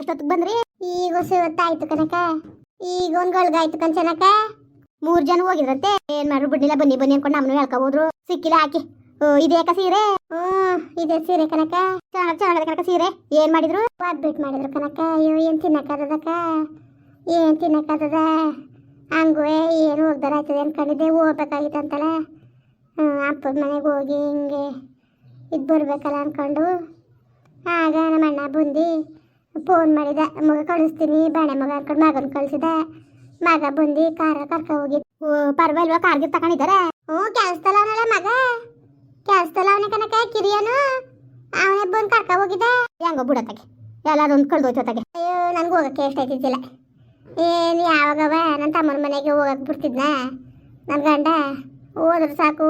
ಎಷ್ಟೊತ್ತಿಗೆ ಬಂದ್ರಿ? ಈಗ ಹೊಸ ಕನಕ ಈಗ ಒಂದ್ ಗಳಿಗಾಯ್ತು ಕನ್ಸನಕ ಮೂರ್ ಜನ ಹೋಗಿದ್ರಂತೆ. ಏನ್ ಮಾಡ್ರು ಬಿಡ್ಲಿಲ್ಲ ಬನ್ನಿ ಬನ್ನಿ ಅನ್ಕೊಂಡು ನಮ್ಮನ್ನು ಹೇಳ್ಕೊ ಹೋದ್ರು ಸಿಕ್ಕಿಲ್ಲ ಹಾಕಿ ಓ, ಅಕ್ಕ ಸೀರೆ? ಹ್ಮ್ ಇದೆ ಸೀರೆ ಕನಕ ಚೆನ್ನಾಗ್ ಚೆನ್ನಾಗದ ಕನಕ ಸೀರೆ. ಏನ್ ಮಾಡಿದ್ರು? ಬಿಟ್ ಮಾಡಿದ್ರು ಕನಕ ಅಯ್ಯೋ ಏನ್ ತಿನ್ನಕ್ಕಾದದಕ್ಕ ಏನ್ ತಿನ್ನಕ್ಕಾದದ ಹಂಗುವೆ ಏನು ಹೋಗ್ದಾರ ಆಯ್ತದೆ ಅನ್ಕೊಂಡಿದ್ದೆ. ಹೋಗ್ಬೇಕಾಗಿತ್ತಂತಲ್ಲ ಹ್ಮ್ ಅಪ್ಪನ ಮನೆಗೆ ಹೋಗಿ ಹಿಂಗೆ ಇದು ಬರ್ಬೇಕಲ್ಲ ಅನ್ಕೊಂಡು. ಆಗ ನಮ್ಮ ಅಣ್ಣ ಬಂದು ಫೋನ್ ಮಾಡಿದ, ಮಗ ಕಳಿಸ್ತೀನಿ ಬಾಣೆ ಮಗ ಅನ್ಕೊಂಡು ಮಗನ ಕಳಿಸಿದ. ಮಗ ಬಂದು ಕಾರ ಕರ್ಕ ಹೋಗಿ ಪರವಾಗಿಲ್ವಾ ಕಾರ್ಗೆ ತಗೊಂಡಿದ್ದಾರೆ? ಹ್ಞೂ ಕೆಲ್ಸದಲ್ಲ ಅವನಲ್ಲ ಮಗ. ಕೆಲ್ಸದಲ್ಲ ಅವನ ಕನಕ ಕಿರಿಯನು. ಅವನೇ ಬಂದು ಕರ್ಕ ಹೋಗಿದ್ದ ಹೆಂಗೋ ಬಿಡತ್ತಾಗೆ ಕಳ್ದು ಕಳ್ದೋಯ್ತತ್ತಾಗೆ ಅಯ್ಯೋ, ನನ್ಗೆ ಹೋಗಕ್ಕೆ ಎಷ್ಟಾಯ್ತಿದ್ದಿಲ್ಲ ಏನು ಯಾವಾಗವ ನನ್ನ ತಮ್ಮನ ಮನೆಗೆ ಹೋಗಕ್ಕೆ ಬಿಡ್ತಿದ್ನ? ನನ್ನ ಗಂಡ? ಹೋದ್ರೆ ಸಾಕು.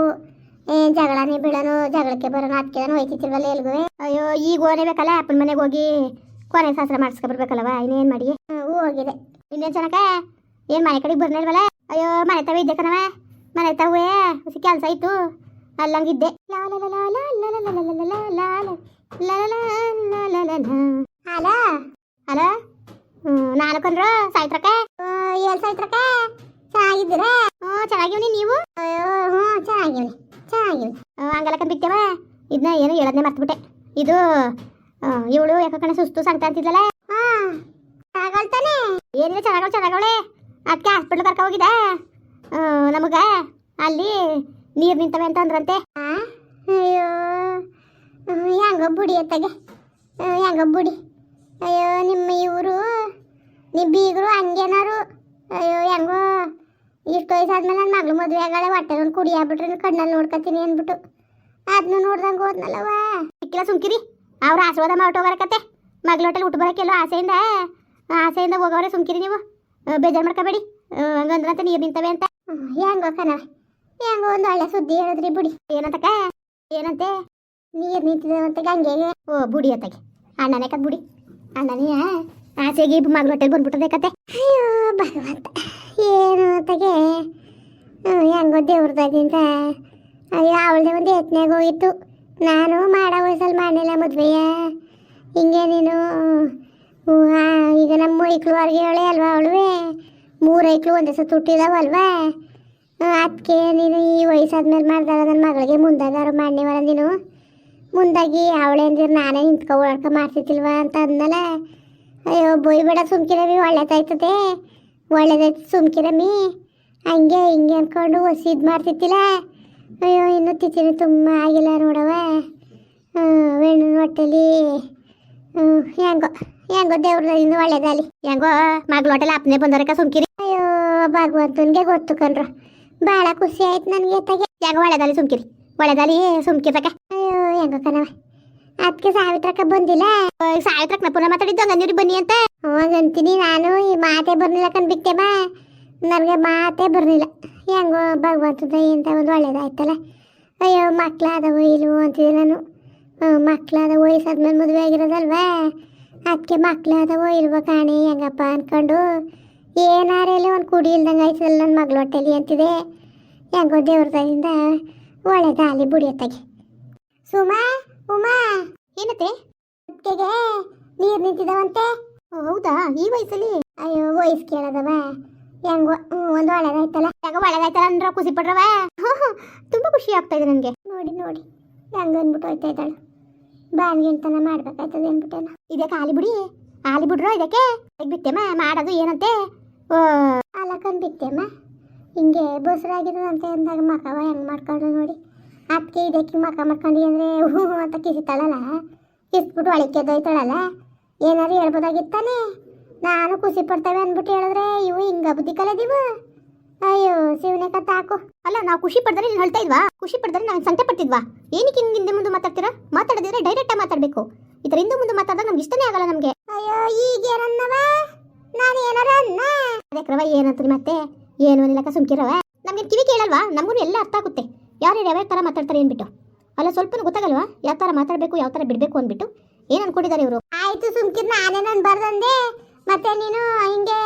ಏನ್ ಜಗಳನೇ ಬೀಳನು, ಜಗಳಕ್ಕೆ ಬರೋನು ಅದಕ್ಕೆ ಹೋಯ್ತಿತ್ತಿಲ್ವಲ್ಲ ಎಲ್ಗೂ ಅಯ್ಯೋ, ಈಗ ಓಡಬೇಕಲ್ಲ ಅಪ್ಪನ ಮನೆಗೆ ಹೋಗಿ. ಕೊನೆ ಶಾಸ್ತ್ರ ಮಾಡಿಸ್ಕೊಬರ್ಬೇಕಲ್ವ ಇನ್ನೇನು ಮಾಡಿ ಹ್ಞೂ ಹೋಗಿದೆ ಇನ್ನೇನ್ ಚೆನ್ನಕ ಏನು ಮನೆ ಕಡೆಗೆ ಬರ್ನಿಲ್ವಲ್ಲ ಅಯ್ಯೋ ಮನೆ ತವ ಇದ್ದೆ ಕಣವ ಮನೆ ತವೇ ಹೊಸ ಕೆಲಸ ಇತ್ತು ಅಲ್ಲಂಗಿದ್ದೆ ಅಲ ಅಲ ನಾನು ಕಂದ್ರ ಸಾಯ್ತ್ರಕ ಏನ್ ಸಾಯ್ತ್ರಕ ಚೆನ್ನಾಗಿದ್ದೀರಾ ಹ್ಞೂ ಚೆನ್ನಾಗಿವ್ನಿ ನೀವು ಅಯ್ಯೋ ಹ್ಞೂ ಚೆನ್ನಾಗಿವ್ನಿ ಚೆನ್ನಾಗಿವ್ನಿ ಹಂಗಲ್ಲ ಕಂಬಿತ್ತೇವ ಇದನ್ನ ಏನು ಹೇಳೋದನ್ನೇ ಮರ್ತ್ಬಿಟ್ಟೆ ಇದು ಇವಳು ಯಾಕ ಕಣ ಸುಸ್ತು ಸಂಕಟ ಅಂತಿದ್ಲಲ್ಲ? ಏನಿಲ್ಲ ಚೆನ್ನಾಗವಳೆ ಚೆನ್ನಾಗವಳೆ ಅದಕ್ಕೆ ಹಾಸ್ಪಿಟ್ಲ್ ಕರ್ಕ ಹೋಗಿದ್ದ ನಮಗ ಅಲ್ಲಿ ನೀರು ನಿಂತವೆ ಅಂತ ಅಂದ್ರಂತೆ. ಅಯ್ಯೋ ಹೆಂಗೋ ಬುಡಿ ಅತ್ತಗೆ. ಹೆಂಗೋ ಬುಡಿ. ಅಯ್ಯೋ ನಿಮ್ಮ ಇವರು ನಿಮ್ಮ ಬೀಗರು ಹಂಗೇನಾರು ಅಯ್ಯೋ ಹೆಂಗೋ ಇಷ್ಟು ವಯಸ್ಸಾದ್ಮೇಲೆ ನನ್ನ ಮಗಳು ಮದುವೆ ಆಗಾಳೆ ಹೊಟ್ಟೆ ಒಂದು ಕುಡಿ ಕಣ್ಣಲ್ಲಿ ನೋಡ್ಕೊತೀನಿ ಅಂದ್ಬಿಟ್ಟು. ಅದನ್ನು ನೋಡ್ದಂಗೆ ಹೋದ್ನಲ್ಲವ ಸಿಕ್ಕಿಲ್ಲ ಸುಮ್ಕಿರಿ. ಅವ್ರ ಆಶೀರ್ವಾದ ಮಾಡ್ಟೋಗರಕತ್ತೆ ಮಗ್ಲ ಹೋಟೆಲ್ ಊಟ ಬರೋಕ್ಕೆಲ್ಲೋ ಆಸೆಯಿಂದ ಆಸೆಯಿಂದ ಹೋಗೋರೆ ಸುಮ್ಕಿರಿ ನೀವು. ಬೇಜಾರು ಮಾಡ್ಕೋಬೇಡಿ. ಹಂಗಂದ್ರಂತ ನೀರು ನಿಂತವೆ ಅಂತ. ಹೆಂಗೋ ಕಣವ ಹೆಂಗೋ ಒಂದು ಒಳ್ಳೆ ಸುದ್ದಿ ಹೇಳಿದ್ರಿ ಬುಡಿ. ಏನಂತಕ್ಕ? ಏನಂತೆ? ನೀರು ನಿಂತಿದಂತೆ ಗಂಗೆಗೆ. ಓ ಬುಡಿ ಅತ್ತಗೆ. ಅಣ್ಣನೇ ಕತ್ ಬುಡಿ. ಅಣ್ಣನೇ ಆಸೆಗೆ ಮಗ್ಲ ಹೋಟೆಲ್ ಬಂದ್ಬಿಟ್ಟದೆ ಕತೆ. ಅಯ್ಯೋ ಭಗವಂತ. ಏನು ಅತ್ತಗೆ? ಹ್ಮ್, ಹೆಂಗೋ ದೇವ್ರದಾಗಿಂದ ಅಯ್ಯೋ ಅವಳದೇ ಒಂದು ಯತ್ನಾಗ ಹೋಗಿತ್ತು. ನಾನು ಮಾಡೋ ಹೊಯ್ಸಲ್ ಮಾಡಲಿಲ್ಲ ಮದುವೆಯ. ಹಿಂಗೆ ನೀನು ಈಗ ನಮ್ಮ ಐಕ್ಳು ಹೊರಗೆ ಹೇಳಿ ಅಲ್ವಾ ಅವಳುವೆ? ಮೂರು ಐಕ್ಳು ಒಂದೇ ಸತ್ತು ಹುಟ್ಟಿದಾವಲ್ವಾ ಅದಕ್ಕೆ ನೀನು ಈ ವಯಸ್ಸಾದ್ಮೇಲೆ ಮಾಡಿದಾಗ ನನ್ನ ಮಗಳಿಗೆ ಮುಂದಾಗಾರು ಮಾಡಿವಲ್ಲ ನೀನು. ಮುಂದಾಗಿ ಅವಳೇ ಅಂದಿರು ನಾನೇ ನಿಂತ್ಕೊ ಓಡಾಡ್ಕೊ ಅಂತ ಅಂದಮೇಲೆ ಅಯ್ಯೋ, ಬೊಯ್ ಬೇಡ ಸುಮ್ಕಿರಮಿ ಒಳ್ಳೇದಾಯ್ತದೆ. ಒಳ್ಳೇದಾಯ್ತು ಸುಮ್ಕಿರಮಿ ಹಂಗೆ ಹಿಂಗೆ ಅಂದ್ಕೊಂಡು ಹೊಸ ಇದು ಮಾಡ್ತಿತ್ತಿಲ್ಲ ಅಯ್ಯೋ, ಇನ್ನೂ ತಿಚ್ಚಿನ ತುಂಬ ಆಗಿಲ್ಲ ನೋಡವ ವೇಣು ಹೊಟ್ಟೆಲಿ ಹೆಂಗೋ ಹೆಂಗೋ ಇನ್ನೂ ಒಳ್ಳೇದಾಲಿ ಹೆಂಗೋ, ಮಗಳ ಹೊಟ್ಟೆಲಿ ಅಪ್ನೇ ಬಂದರಕ ಸುಮ್ಕಿರಿ. ಅಯ್ಯೋ, ಭಗವಂತನ್ಗೆ ಗೊತ್ತು ಕಣ್ರು. ಭಾಳ ಖುಷಿ ಆಯ್ತು ನನಗೆ ತಗೆ. ಹೆಂಗೋ ಒಳ್ಳೇದಾಲಿ ಸುಮ್ಕಿರಿ. ಒಳ್ಳೇದಾಲಿ ಸುಮ್ಕಿರಕ ಅಯ್ಯೋ, ಹೆಂಗೋ ಕಣವ ಅದಕ್ಕೆ ಸಾವಿತ್ರಕ್ಕ ಬಂದಿಲ್ಲ. ಸಾವಿತ್ರಕ್ಕ ಪುನಃ ಮಾತಾಡಿದ್ದು ಹಂಗನ್ಯೂರಿ ಬನ್ನಿ ಅಂತ. ಹಂಗಂತೀನಿ ನಾನು. ಈ ಮಾತೇ ಬರ್ಲಿಲ್ಲ ಕಣ್ ಬಾ. ನನಗೆ ಮಾತೇ ಬರ್ಲಿಲ್ಲ. ಹೆಂಗೋ ಭಗವಂತದ ಅಂತ ಒಂದು ಒಳ್ಳೇದಾಯ್ತಲ್ಲ. ಅಯ್ಯೋ ಮಕ್ಕಳಾದವು ಇಲ್ವೋ ಅಂತಿದ್ದೆ ನಾನು. ಮಕ್ಳಾದ ವಯಸ್ಸಾದ್ಮೇಲೆ ಮದುವೆ ಆಗಿರೋದಲ್ವಾ? ಅದಕ್ಕೆ ಮಕ್ಕಳಾದವೋ ಇಲ್ವೋ ಕಾಣಿ, ಹೆಂಗಪ್ಪ ಅನ್ಕೊಂಡು. ಏನಾರೆಲ್ಲ ಒಂದು ಕುಡಿ ಇಲ್ದಂಗೆ ಆಯ್ತಲ್ಲ ನನ್ನ ಮಗಳ ಹೊಟ್ಟೆಲಿ ಅಂತಿದೆ. ಹೆಂಗೋ ದೇವ್ರದಿಂದ ಒಳ್ಳೇದಾಗಲಿ ಬುಡಿಯತ್ತಾಗೆ. ಸುಮಾ, ಉಮಾ, ಏನತ್ತೆ? ನೀರು ನಿಂತಿದಾವಂತೆ. ಹೌದಾ? ಈ ವಯಸ್ಸಲ್ಲಿ? ಅಯ್ಯೋ, ವಯಸ್ಸು ಕೇಳದವ. ಹೆಂಗೋ ಒಂದು ಒಳಗಾಯ್ತಲ್ಲ. ಹೆಂಗೋ ಒಳಗಾಯ್ತಲ್ಲ ಅಂದ್ರೆ ಖುಷಿ ಪಡ್ರವ? ತುಂಬಾ ಖುಷಿ ಆಗ್ತಾ ಇದೆ ನನಗೆ ನೋಡಿ ನೋಡಿ. ಹೆಂಗ ಅಂದ್ಬಿಟ್ಟು ಹೋಯ್ತಾ ಇದ್ದಾಳು ಬಾವಿಗೆಂತನ ಮಾಡ್ಬೇಕಾಯ್ತದೆ ಅಂದ್ಬಿಟ್ಟೇನ. ಇದೇ ಖಾಲಿ ಬಿಡಿ. ಆಲಿ ಬಿಡ್ರೋ ಇದಕ್ಕೆ? ಬಿತ್ತೆಮ್ಮ ಮಾಡೋದು ಏನಂತೆ? ಓ ಬಿತ್ತೆಮ್ಮ ಬಿಟ್ಟೆಮ್ಮ. ಹಿಂಗೆ ಬಸ್ರಾಗಿರೋದಂತೆ ಅಂದಾಗ ಮಕವ ಹೆಂಗೆ ಮಾಡ್ಕೊಂಡು ನೋಡಿ. ಅದಕ್ಕೆ ಇದಕ್ಕೆ ಮಕ ಮಾಡ್ಕೊಂಡು ಅಂದ್ರೆ ಹ್ಞೂ ಅಂತ ಕಿಸಿತಾಳಲ್ಲ. ಕಿಸ್ಬಿಟ್ಟು ಒಳಕ್ಕೆ ದೊಯ್ತಾಳಲ್ಲ ಏನಾರು ಹೇಳ್ಬೋದಾಗಿತ್ತಾನೆ? ನಾನು ಖುಷಿ ಪಡ್ತೇವೆ ಅಂದ್ಬಿಟ್ಟು ಹೇಳಿದ್ರೆ ಇವು ಹಿಂಗ ಬುದ್ಧಿ ಕಲದಿವು ಅಯ್ಯೋ ಶಿವನೇ ಕತ್ತ ಹಾಕು. ಅಲ್ಲ ನಾವು ಖುಷಿ ಪಡ್ದರೆ ನೀನು ಹೇಳ್ತಾ ಇದ್ವಾ? ಖುಷಿ ಪಡ್ದರೆ ನಾನು ಸಂತೆ ಪಡ್ತಿದ್ವಾ? ಏನಕ್ಕೆ ಹಿಂಗೆ ಹಿಂದೆ ಮುಂದೆ ಮಾತಾಡ್ತೀರಾ? ಮಾತಾಡದಿದ್ರೆ ಡೈರೆಕ್ಟಾಗಿ ಮಾತಾಡಬೇಕು. ಈ ಥರ ಹಿಂದೆ ಮುಂದೆ ಮಾತಾಡಿದ್ರೆ ನಮ್ಗೆ ಇಷ್ಟನೇ ಆಗಲ್ಲ ನಮಗೆ. ಅಯ್ಯೋ ಈಗ ಏನನ್ನವ? ನಾನು ಏನಾರ ಅನ್ನ? ಅದಕ್ರವ ಏನಂತೀರಿ ಮತ್ತೆ? ಏನು ಅನ್ನಲಕ್ಕ ಸುಮ್ಕಿರವ ನಮಗೆ ಕಿವಿ ಕೇಳಲ್ವಾ? ನಮಗೂ ಎಲ್ಲ ಅರ್ಥ ಆಗುತ್ತೆ. ಯಾರು ಯಾವ ಥರ ಮಾತಾಡ್ತಾರೆ ಅಂದ್ಬಿಟ್ಟು ಅಲ್ಲ ಸ್ವಲ್ಪ ಗೊತ್ತಾಗಲ್ವಾ? ಯಾವ ಥರ ಮಾತಾಡಬೇಕು ಯಾವ ಥರ ಬಿಡಬೇಕು ಅಂದ್ಬಿಟ್ಟು? ಏನು ಅನ್ಕೊಂಡಿದ್ದಾರೆ ಇವರು? ಆಯಿತು ಸುಮ್ಕಿರ್ ನಾನೇ ನಾನು ಬರ್ದಂದೆ ಮತ್ತೆ ನೀನು ಹಿಂಗೆ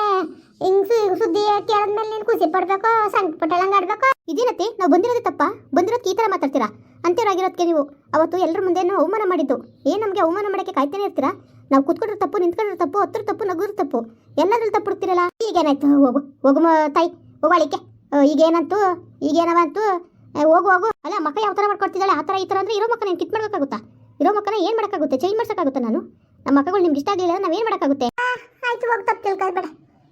ಹಿಂಗ್ ಸುದ್ದಿ ಕೇಳಿದ್ಮೇಲೆ ನೀನು ಖುಷಿ ಪಡ್ಬೇಕು, ಸಂಕಟ ಪಟ್ಟಳಂಗೆ ಆಡ್ಬೇಕು? ಇದೇನತ್ತೆ? ನಾವು ಬಂದಿರೋದೇ ತಪ್ಪ? ಬಂದಿರೋದು ಈ ಥರ ಮಾತಾಡ್ತೀರಾ? ಅಂತ್ಯರಾಗಿರೋದಕ್ಕೆ ನೀವು. ಅವತ್ತು ಎಲ್ಲರ ಮುಂದೆ ಅವಮಾನ ಮಾಡಿದ್ದು. ಏನು ನಮಗೆ ಅವಮಾನ ಮಾಡಕ್ಕೆ ಕಾಯ್ತಾನೆ ಇರ್ತೀರಾ? ನಾವು ಕುತ್ಕೊಂಡ್ರೆ ತಪ್ಪು, ನಿಂತ್ಕೊಂಡ್ರೆ ತಪ್ಪು, ಹತ್ರ ತಪ್ಪು, ನಗುರು ತಪ್ಪು, ಎಲ್ಲದ್ರಲ್ಲಿ ತಪ್ಪು ಇರ್ತೀರಲ್ಲ ಈಗೇನಾಯ್ತು? ಹೋಗು. ಹೋಗು ತಾಯಿ ಹೋಗಾಳಿಕೆ ಈಗೇನಂತೂ ಈಗೇನಂತು, ಈಗೇನವಂತು ಹೋಗು ಹೋಗು. ಅಲ್ಲ ಮಕ್ಕಳು ಯಾವ ಥರ ಮಾಡ್ಕೊಡ್ತಿದ್ದಾಳೆ? ಆ ಥರ ಈ ಥರ ಅಂದರೆ ಇರೋ ಮಕ್ಕ ನೀನು ಕಿಟ್ ಮಾಡ್ಬೇಕಾಗುತ್ತಾ ಇರೋ ಮಕ್ಕನ ಏನು ಮಾಡೋಕ್ಕಾಗುತ್ತೆ? ಚೇಂಜ್ ಮಾಡ್ಸೋಕ್ಕಾಗುತ್ತಾ ನಾನು? ನಮ್ಮ ಮಕ್ಕಳು ನಿಮ್ಗೆ ಇಷ್ಟ ಆಗಲಿಲ್ಲ ನಾವೇನು ಮಾಡೋಕ್ಕಾಗುತ್ತೆ? ಆಯ್ತು ಹೋಗಿ ತಪ್ಪು ತಿಳ್ಕೊಳ್ಬೇಡ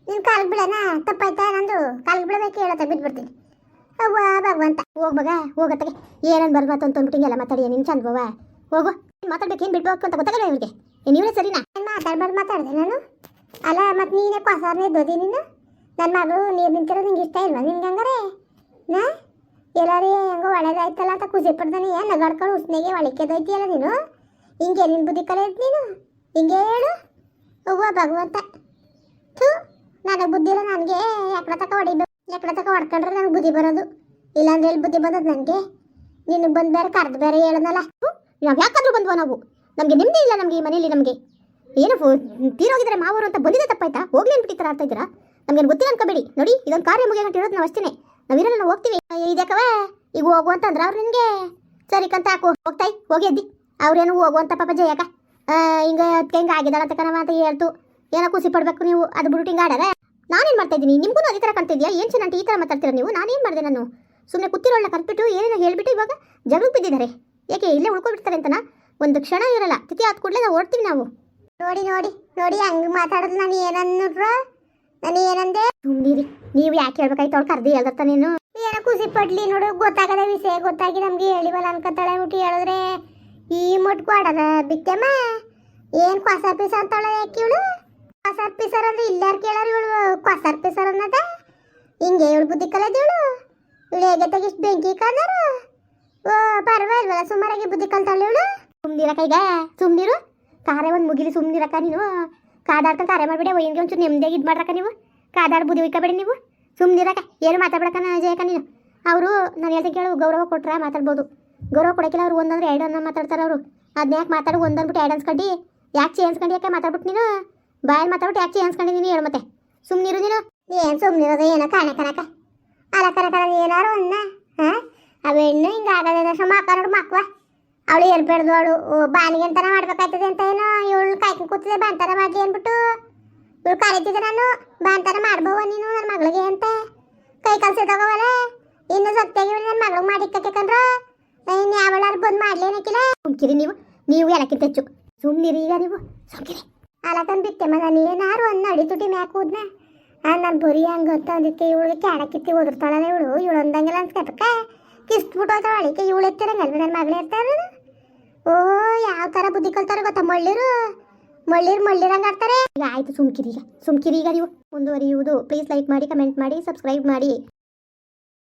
ನೀನು ಕಾಲಿಗೆ ಬಿಡೋಣ, ತಪ್ಪಾಯ್ತಾ ನಂದು? ಕಾಲಿಗೆ ಬಿಡಬೇಕು ಹೇಳತ್ತ ಬಿಟ್ಬಿಡ್ತೀನಿ. ಅವ್ವ ಭಗವಂತ ಹೋಗ್ ಮಗ ಹೋಗತ್ತಗೆ ಏನನ್ ಬರ್ಬಾತು ಅಂತ ಅಂದ್ಬಿಟ್ಟಿಂಗೆಲ್ಲ ಮಾತಾಡಿ ನಿನ್ ಚಂದ ಬವ ಹೋಗು. ಏನು ಬಿಡ್ಬೇಕು ಅಂತ ಗೊತ್ತಾಗಲ್ಲ ಇವ್ರಿಗೆ ನೀವೇ ಸರಿನಾ? ಮಾತಾಡ್ಬಾರ್ದು, ಮಾತಾಡಿದೆ ನಾನು? ಅಲ್ಲ ಮತ್ತೆ ನೀನೇ ಕೊಸಾರನೇ ಇದ್ದೋದಿ ನೀನು? ನನ್ನ ಮಗಳು ನೀರು ನಿಂತಿರೋದು ನಿಂಗೆ ಇಷ್ಟ ಇಲ್ವಾ? ನಿನ್ಗೆ ಹಂಗಾರೆ? ನಾ? ಎಲ್ಲಾರೇ ಹೆಂಗೋ ಒಳ್ಳೇದಾಯ್ತಲ್ಲ ಅಂತ ಖುಷಿ ಪಡ್ದಾನೆ, ಏನು ನಗಾಡ್ಕೊಂಡು ಉಸ್ನೆಗೆ ಅಲ್ಲ ನೀನು? ಹಿಂಗೆ ನಿನ್ನ ಬುದ್ಧಿ ಕಲೆ ನೀನು? ಹಿಂಗೆ ಹೇಳು. ಅವ್ವ ಭಗವಂತ. ಥೂ, ನನಗೆ ಬುದ್ಧಿ ಇಲ್ಲ ನನಗೆ ಎಕ್ಕಡ ತಕ ಹೊಡಿಬೇಕು. ಎಕ್ಕಡ ತಕ ಹೊಡ್ಕೊಂಡ್ರೆ ನನಗೆ ಬುದ್ಧಿ ಬರೋದು. ಇಲ್ಲಾಂದ್ರೆ ಎಲ್ಲಿ ಬುದ್ಧಿ ಬಂದದ್ದು ನನಗೆ? ನಿನಗೆ ಬಂದು ಬೇರೆ ಕರೆದು ಬೇರೆ ಹೇಳೋದಲ್ಲ ನಾವು ಯಾಕಾದ್ರೂ ಬಂದ್ವ ನಾವು? ನಮಗೆ ನೆಮ್ಮದಿ ಇಲ್ಲ ನಮಗೆ ಈ ಮನೇಲಿ ನಮಗೆ. ಏನು ತೀರೋಗಿದ್ರೆ ಮಾವರು ಅಂತ ಬಂದಿದೆ ತಪ್ಪಾಯ್ತಾ? ಹೋಗ್ಲಿ ಅನ್ಬಿಟ್ಟಿರ್ತಾರ ಆಡ್ತಾ ಇದ್ದೀರಾ? ನಮ್ಗೇನು ಗೊತ್ತಿಲ್ಲ ಅನ್ಕೋಬೇಡಿ. ನೋಡಿ, ಇದೊಂದು ಕಾರ್ಯ ಮುಗಿಯೋಣ ಅಂತ ಹೇಳೋದು ನಾವು ಅಷ್ಟೇ ನಾವಿರಲ್ಲ ನಾವು ಹೋಗ್ತೀವಿ. ಇದಕ್ಕವ ಈಗ ಹೋಗು ಅಂತಂದ್ರೆ ಅವ್ರು ನಿನಗೆ. ಸರಿ ಕಂತ ಹಾಕು, ಹೋಗ್ತಾಯಿ, ಹೋಗಿ ಅದ್ದಿ ಅವ್ರೇನು ಹೋಗು ಪಾಪ ಜಯಕ ಹಿಂಗ ಅದಕ್ಕೆ ಹಿಂಗೆ ಆಗಿದ್ದಾಳ ಅಂತ ಕಣವ ಅಂತ ಹೇಳ್ತು. ಏನೋ ಖುಷಿ ಪಡ್ಬೇಕು ನೀವು? ಅದು ಬಿಟ್ಟು ಹಿಂಗೆ ಆಡಾರೆ ನಾನೇನು ಮಾಡ್ತಾ ಇದ್ದೀನಿ? ನಿಮಗೂ ಅದೇ ಥರ ಕಾಣ್ತಿದ್ಯಾ? ಏನು ಚೆನ್ನಾಗಿ ಈ ಥರ ಮಾತಾಡ್ತೀರ ನೀವು? ನಾನೇನು ಮಾಡಿದೆ ನಾನು? ಸುಮ್ಮನೆ ಕೂತಿರೋಳ್ನ ಕರ್ಬಿಟ್ಟು ಏನೇನೋ ಹೇಳ್ಬಿಟ್ಟು ಇವಾಗ ಜಗಳಕ್ಕೆ ಬಿದ್ದಿದ್ದಾರೆ. ಯಾಕೆ ಇಲ್ಲೇ ಉಳ್ಕೊಬಿಡ್ತಾರೆ ಅಂತನ? ಒಂದು ಕ್ಷಣ ಇರಲ್ಲ. ತಿಥಿ ಆದ ಕೂಡಲೇ ನಾವು ಓಡ್ತೀವಿ ನಾವು. ನೋಡಿ ನೋಡಿ ನೋಡಿ ಹಂಗೆ ಮಾತಾಡೋದು ನಾನು ಏನಂದ್ರು ನಾನು ಏನಂದೆ? ಸುಮ್ಮನಿರಿ ನೀವು ಯಾಕೆ ಹೇಳ್ಬೇಕಾಯ್ತು? ಅವಳು ಕರ್ದು ಹೇಳ್ದತ್ತ ನೀನು. ಏನೋ ಖುಷಿ ಪಡ್ಲಿ ನೋಡು. ಗೊತ್ತಾಗದ ವಿಷಯ ಗೊತ್ತಾಗಿ ನಮ್ಗೆ ಹೇಳಿವಲ್ಲ ಅನ್ಕತ್ತಾಳೆ ಬಿಟ್ಟು ಹೇಳಿದ್ರೆ. ಈ ಮುಟ್ಕು ಆಡದ ಬಿಕ್ಕಮ್ಮ ಏನ್ ಕೊಸ ಪೀಸ ಅಂತಾಳೆ ಯಾಕೆ ಇವಳು? ಕೊಸರ್ ಪೀಸರ್ ಅಂದ್ರೆ ಇಲ್ಲಾರ್ ಕೇಳಾರ ಇವಳು? ಕೊಸರ್ ಪೀಸರ್ ಅನ್ನದ? ಹಿಂಗೆ ಇವಳು ಬುದ್ಧಿ ಕಲದ ಇವಳು? ಇವಳು ಹೇಗೆ ತೆಗಿಸ್ ಬೆಂಕಿ ಕಾದಾರ ಓ ಪರವಾಗಿಲ್ವಲ್ಲ ಸುಮಾರಾಗಿ ಬುದ್ಧಿ ಕಲ್ತಾಳ ಇವಳು? ಸುಮ್ದಿರ ಈಗ ಸುಮ್ದಿರು ಕಾರೆ ಒಂದು ಮುಗಿಲಿ ಸುಮ್ನಿರಕ ನೀನು. ಕಾದಾಡ್ಕೊಂಡು ಕಾರ್ಯ ಮಾಡ್ಬೇಡಿ, ಒಯ್ಯಂಗೆ ಒಂಚೂರು ನೆಮ್ಮದಿಯಾಗಿ ಇದು ಮಾಡ್ರಕ ನೀವು. ಕಾದಾಡ್ ಬುದ್ಧಿ ಬಿಡಿ ನೀವು. ಸುಮ್ನಿರಕ ಏನು ಮಾತಾಡ್ಬೇಕ ಜಯಕ ನೀನು. ಅವರು ನಾನು ಹೇಳ್ತೀನಿ ಕೇಳು, ಗೌರವ ಕೊಟ್ರ ಮಾತಾಡ್ಬೋದು. ಗೌರವ ಕೊಡಕಿಲ್ಲ ಅವ್ರು, ಒಂದಂದ್ರೆ ಎರಡು ಅನ್ನ ಮಾತಾಡ್ತಾರೆ ಅವರು. ಅದನ್ನ ಯಾಕೆ ಮಾತಾಡಿ, ಒಂದಂದ್ಬಿಟ್ಟು ಎರಡು ಅನ್ಸ್ಕೊಂಡು. ಯಾಕೆ ಚೇನ್ಸ್ಕೊಂಡು ಯಾಕೆ ಮಾತಾಡ್ಬಿಟ್ಟು ನೀನು? ಬಾಯಲ್ಲಿ ಮಾತಾಡ್ಬಿಟ್ಟು ಯಾಕೆ ಚೇಂಜ್ ನೀನು ಹೇಳು ಮತ್ತೆ. ಸುಮ್ನಿರು ನೀನು. ಏನು ಸುಮ್ಮನಿರೋದು ಏನೋ ಕಾಣ ಕನಕ. ಅಲ್ಲ ಕರ ಕರ ಏನಾರು ಅನ್ನ ಹಾಂ ಅವ ಹೆಣ್ಣು ಹಿಂಗೆ ಆಗದ ಸಮ ನೋಡು, ಮಕ್ವ. ಅವಳು ಹೇಳ್ಬೇಡ್ದು ಅವಳು? ಬಾನಿಗೆ ಅಂತಾನೆ ಮಾಡ್ಬೇಕಾಯ್ತದೆ ಅಂತ ಏನೋ ಇವಳು ಕಾಯ್ಕೊಂಡು ಕೂತಿದೆ ಬಾಂತಾರ ಮಾಡಿ ಅಂದ್ಬಿಟ್ಟು. ಇವಳು ಕರೀತಿದ್ದೆ ನಾನು ಬಾಂತಾರ ಮಾಡ್ಬೋವ ನೀನು ನನ್ನ ಮಗಳಿಗೆ ಅಂತ. ಕೈ ಕಾಲು ಸೇದೋಗವಲ್ಲ ಇನ್ನು ಸತ್ಯಾಗಿ ನನ್ನ ಮಗಳಿಗೆ ಮಾಡಿಕ್ಕಕ್ಕೆ ಬಂದು ಮಾಡ್ಲೇನಕ್ಕಿಲ್ಲ ಸುಮ್ಕಿರಿ ನೀವು ನೀವು ಎಲ್ಲಕ್ಕಿಂತ ಹೆಚ್ಚು. ಸುಮ್ನಿರಿ ಈಗ ನೀವು, ಸುಮ್ಕಿರಿ. ಅಲಕನ್ ಬಿಟ್ಟೆ ಮಗ ನೀನಾರು ಅನ್ನ ಅಡಿ ತುಟಿ ಮ್ಯಾಕ್ ಹೋದ್ನ ನಾನು ಬರಿ ಹಂಗೆ ಅಂತ ಅಂದಿಕ್ಕೆ ಇವಳು ಕ್ಯಾಡಕ್ಕಿತ್ತಿ ಓದಿರ್ತಾಳಲ್ಲ ಇವಳು ಇವಳು ಅಂದಂಗಿಲ್ಲ ಅನ್ಸ್ಕತಕ್ಕ ಕಿಸ್ಬಿಟ್ಟು ಹೋಗ್ತಾಳ ಅಳಿಕೆ ಇವಳು ಎತ್ತಿರಂಗಲ್ವ ನನ್ನ ಮಗಳೇ ಇರ್ತಾರ ಓ ಯಾವ ಥರ ಬುದ್ಧಿ ಕಲ್ತಾರ ಗೊತ್ತಾ ಮಳ್ಳಿರು? ಮಳ್ಳಿರು ಮಳ್ಳಿರಂಗ ಆಡ್ತಾರೆ? ಈಗ ಆಯ್ತು ಸುಮ್ಕಿರಿ ಈಗ ಸುಮ್ಕಿರಿ ಈಗ ನೀವು. ಮುಂದುವರಿಯುವುದು ಪ್ಲೀಸ್ ಲೈಕ್ ಮಾಡಿ ಕಮೆಂಟ್ ಮಾಡಿ ಸಬ್ಸ್ಕ್ರೈಬ್ ಮಾಡಿ.